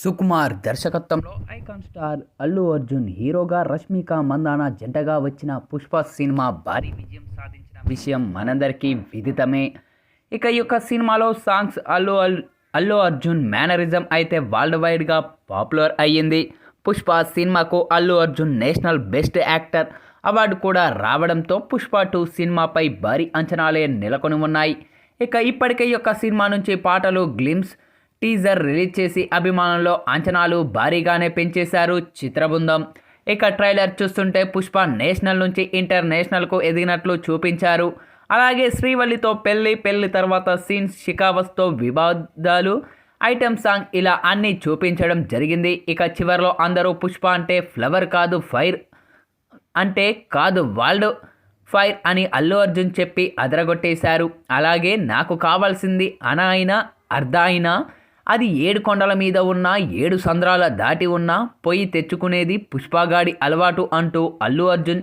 సుకుమార్ దర్శకత్వంలో icon star Allu Arjun హీరోగా రష్మిక మందాన జంటగా వచ్చిన పుష్ప సినిమా భారీ విజయం సాధించిన విషయం మనందరికీ విదితమే. ఇక ఈ యొక్క సినిమాలో సాంగ్స్ అల్లు అల్ అల్లు అర్జున్ మేనరిజం అయితే వరల్డ్ వైడ్గా పాపులర్ అయ్యింది. పుష్ప సినిమాకు Allu Arjun national best actor award కూడా రావడంతో పుష్ప టూ సినిమాపై భారీ అంచనాలే నెలకొని ఉన్నాయి. ఇక ఇప్పటికే యొక్క సినిమా నుంచి పాటలు గ్లిమ్స్ టీజర్ రిలీజ్ చేసి అభిమానుల్లో అంచనాలు భారీగానే పెంచేశారు చిత్రబృందం. ఇక ట్రైలర్ చూస్తుంటే పుష్ప నేషనల్ నుంచి ఇంటర్నేషనల్కు ఎదిగినట్లు చూపించారు. అలాగే శ్రీవల్లితో పెళ్ళి పెళ్ళి తర్వాత సీన్స్ షికావస్తో వివాదాలు ఐటెం సాంగ్ ఇలా అన్నీ చూపించడం జరిగింది. ఇక చివరిలో అందరూ పుష్ప అంటే ఫ్లవర్ కాదు ఫైర్ అంటే కాదు వరల్డ్ ఫైర్ అని అల్లు అర్జున్ చెప్పి అదరగొట్టేశారు. అలాగే నాకు కావాల్సింది అన అయినా అర్ధ అయినా అది ఏడు కొండల మీద ఉన్న ఏడు సంద్రాల దాటి ఉన్న పొయ్యి తెచ్చుకునేది పుష్పగాడి అలవాటు అంటూ అల్లు అర్జున్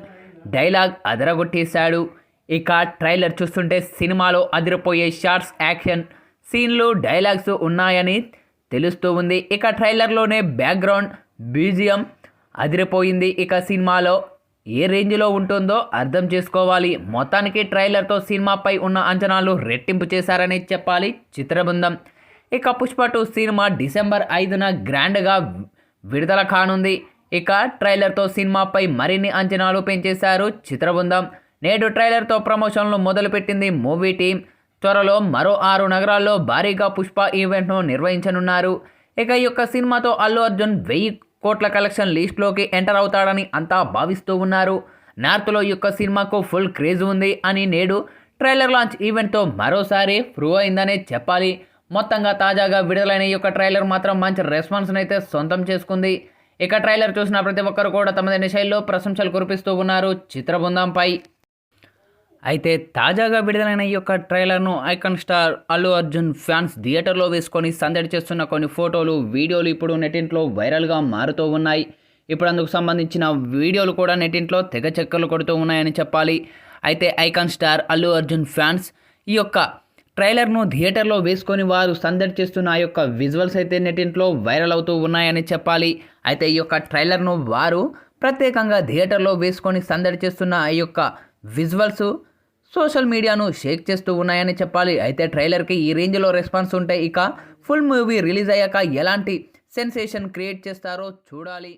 డైలాగ్ అదరగొట్టేశాడు. ఇక ట్రైలర్ చూస్తుంటే సినిమాలో అదిరిపోయే షార్ట్స్ యాక్షన్ సీన్లు డైలాగ్స్ ఉన్నాయని తెలుస్తూ ఉంది. ఇక ట్రైలర్లోనే బ్యాక్గ్రౌండ్ బీజియం అదిరిపోయింది. ఇక సినిమాలో ఏ రేంజ్లో ఉంటుందో అర్థం చేసుకోవాలి. మొత్తానికి ట్రైలర్తో సినిమాపై ఉన్న అంచనాలు రెట్టింపు చేశారని చెప్పాలి చిత్రబృందం. ఇక పుష్ప టూ సినిమా డిసెంబర్ ఐదున గ్రాండ్గా విడుదల కానుంది. ఇక ట్రైలర్తో సినిమాపై మరిన్ని అంచనాలు పెంచేశారు చిత్రబృందం. నేడు ట్రైలర్తో ప్రమోషన్లు మొదలుపెట్టింది మూవీ టీం. త్వరలో మరో ఆరు నగరాల్లో భారీగా పుష్ప ఈవెంట్ను నిర్వహించనున్నారు. ఇక ఈ యొక్క సినిమాతో అల్లు అర్జున్ వెయ్యి కోట్ల కలెక్షన్ లిస్ట్లోకి ఎంటర్ అవుతాడని అంతా భావిస్తూ ఉన్నారు. నార్త్లో ఈ యొక్క సినిమాకు ఫుల్ క్రేజ్ ఉంది అని నేడు ట్రైలర్ లాంచ్ ఈవెంట్తో మరోసారి ప్రూవ్ అయిందనే చెప్పాలి. మొత్తంగా తాజాగా విడుదలైన ఈ యొక్క ట్రైలర్ మాత్రం మంచి రెస్పాన్స్ని అయితే సొంతం చేసుకుంది. ఇక ట్రైలర్ చూసిన ప్రతి ఒక్కరు కూడా తమదైన శైలిలో ప్రశంసలు కురిపిస్తూ ఉన్నారు చిత్రబృందంపై అయితే తాజాగా విడుదలైన ఈ యొక్క ట్రైలర్ను icon star Allu Arjun fans థియేటర్లో వేసుకొని సందడి చేస్తున్న కొన్ని ఫోటోలు వీడియోలు ఇప్పుడు నెటింట్లో వైరల్గా మారుతూ ఉన్నాయి. ఇప్పుడు అందుకు సంబంధించిన వీడియోలు కూడా నెటింట్లో తెగ చెక్కలు కొడుతూ ఉన్నాయని చెప్పాలి. అయితే icon star Allu Arjun fans ఈ యొక్క ట్రైలర్ను థియేటర్లో వేసుకొని వారు సందడి చేస్తున్న ఆ యొక్క విజువల్స్ అయితే నెటింట్లో వైరల్ అవుతూ ఉన్నాయని చెప్పాలి. అయితే ఈ యొక్క ట్రైలర్ను వారు ప్రత్యేకంగా థియేటర్లో వేసుకొని సందడి చేస్తున్న ఈ యొక్క విజువల్స్ సోషల్ మీడియాను షేక్ చేస్తూ ఉన్నాయని చెప్పాలి. అయితే ట్రైలర్కి ఈ రేంజ్లో రెస్పాన్స్ ఉంటే ఇక ఫుల్ మూవీ రిలీజ్ అయ్యాక ఎలాంటి సెన్సేషన్ క్రియేట్ చేస్తారో చూడాలి.